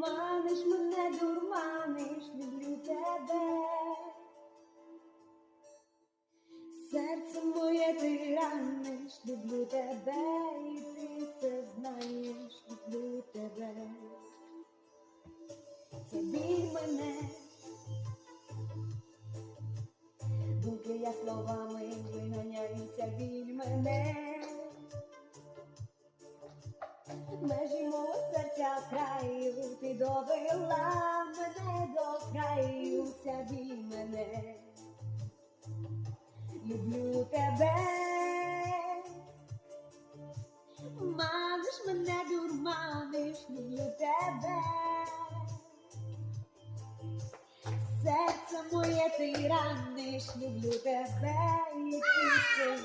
Дурманиш мене, дурманиш, люблю тебе, серце моє ти раниш, люблю тебе, і ти це знаєш, люблю тебе, це мене, думки я словами виганяються від мене, межі мого серця край ти мене до краю, ця мене. Люблю тебе, маниш мене, дурманиш, люблю тебе. Серце моє ти раниш, люблю тебе, і ти